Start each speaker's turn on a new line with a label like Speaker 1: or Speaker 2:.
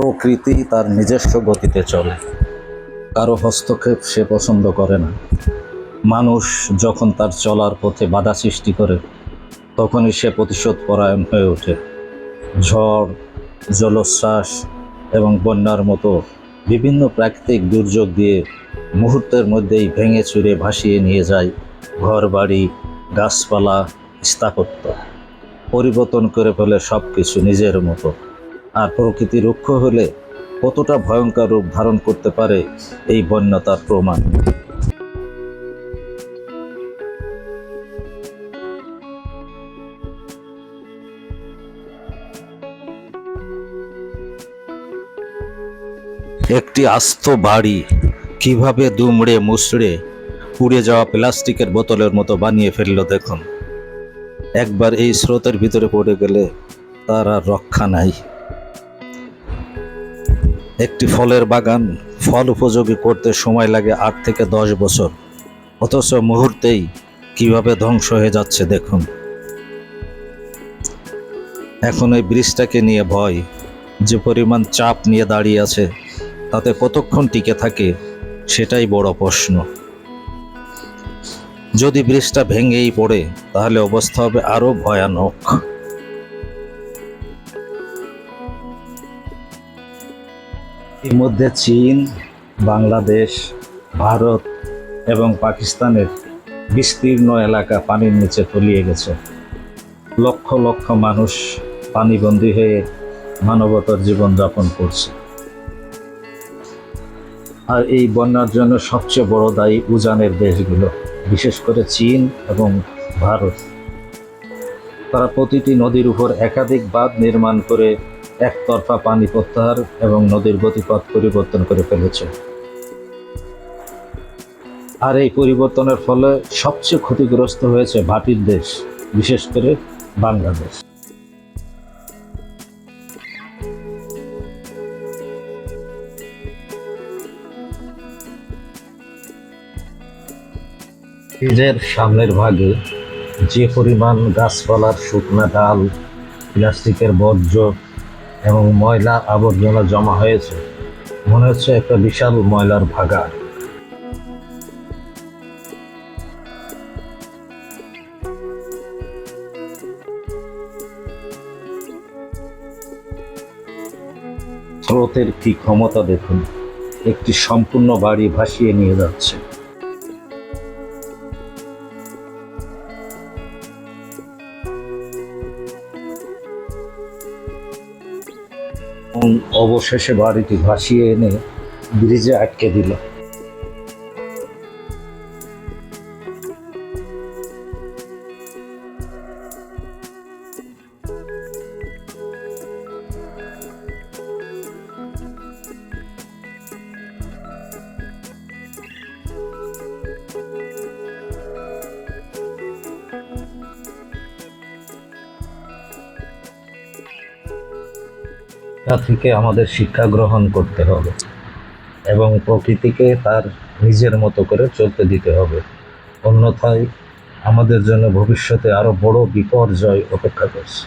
Speaker 1: প্রকৃতি তার নিজস্ব গতিতে চলে। কারও হস্তক্ষেপ সে পছন্দ করে না। মানুষ যখন তার চলার পথে বাধা সৃষ্টি করে, তখনই সে প্রতিশোধ পরায়ণ হয়ে ওঠে। ঝড়, জলোচ্ছ্বাস এবং বন্যার মতো বিভিন্ন প্রাকৃতিক দুর্যোগ দিয়ে মুহূর্তের মধ্যেই ভেঙে চুরে ভাসিয়ে নিয়ে যায় ঘর বাড়ি গাছপালা, স্থাপত্য। পরিবর্তন করে ফেলে সব কিছু নিজের মতো। আর প্রকৃতি রুক্ষ হলে কতটা ভয়ঙ্কর রূপ ধারণ করতে পারে এই বন্যতার প্রমাণ। একটি আস্ত বাড়ি কীভাবে দুমড়ে মুচড়ে পুড়ে যাওয়া প্লাস্টিকের বোতলের মতো বানিয়ে ফেলল দেখুন। একবার এই স্রোতের ভিতরে পড়ে গেলে তার আর রক্ষা নাই। একটি ফলের বাগান ফল উপযোগী করতে সময় লাগে আট থেকে দশ বছর। অথচ মুহূর্তেই কীভাবে ধ্বংস হয়ে যাচ্ছে দেখুন। এখন এই ব্রিজটাকে নিয়ে ভয়, যে পরিমাণ চাপ নিয়ে দাঁড়িয়ে আছে, তাতে কতক্ষণ টিকে থাকে, সেটাই বড় প্রশ্ন। যদি ব্রিজটা ভেঙেই পড়ে, তাহলে অবস্থা হবে আরও ভয়ানক। এর মধ্যে চীন, বাংলাদেশ, ভারত এবং পাকিস্তানের বিস্তীর্ণ এলাকা পানির নিচে তলিয়ে গেছে। লক্ষ লক্ষ মানুষ পানিবন্দী হয়ে মানবতার জীবনযাপন করছে। আর এই বন্যার জন্য সবচেয়ে বড় দায়ী উজানের দেশগুলো, বিশেষ করে চীন এবং ভারত। তারা প্রতিটি নদীর উপর একাধিক বাঁধ নির্মাণ করে একতরফা পানি প্রত্যাহার এবং নদীর গতিপথ পরিবর্তন করে ফেলেছে। আর এই পরিবর্তনের ফলে সবচেয়ে ক্ষতিগ্রস্ত হয়েছে ভাটির দেশ, বিশেষ করে বাংলাদেশ। ফ্রিজের সামনের ভাগে যে পরিমাণ গাছপালার শুকনা ডাল, প্লাস্টিকের বর্জ্য এবং ময়লা আবর্জনা জমা হয়েছে। মনে হচ্ছে একটা বিশাল ময়লার ভাগাড়। স্রোতের কি ক্ষমতা দেখুন, একটি সম্পূর্ণ বাড়ি ভাসিয়ে নিয়ে যাচ্ছে। অবশেষে বাড়িটি ভাসিয়ে এনে ব্রিজে আটকে দিল। তা থেকে আমাদের শিক্ষা গ্রহণ করতে হবে এবং প্রকৃতিকে তার নিজের মতো করে চলতে দিতে হবে। অন্যথায় আমাদের জন্য ভবিষ্যতে আরও বড় বিপর্যয় অপেক্ষা করছে।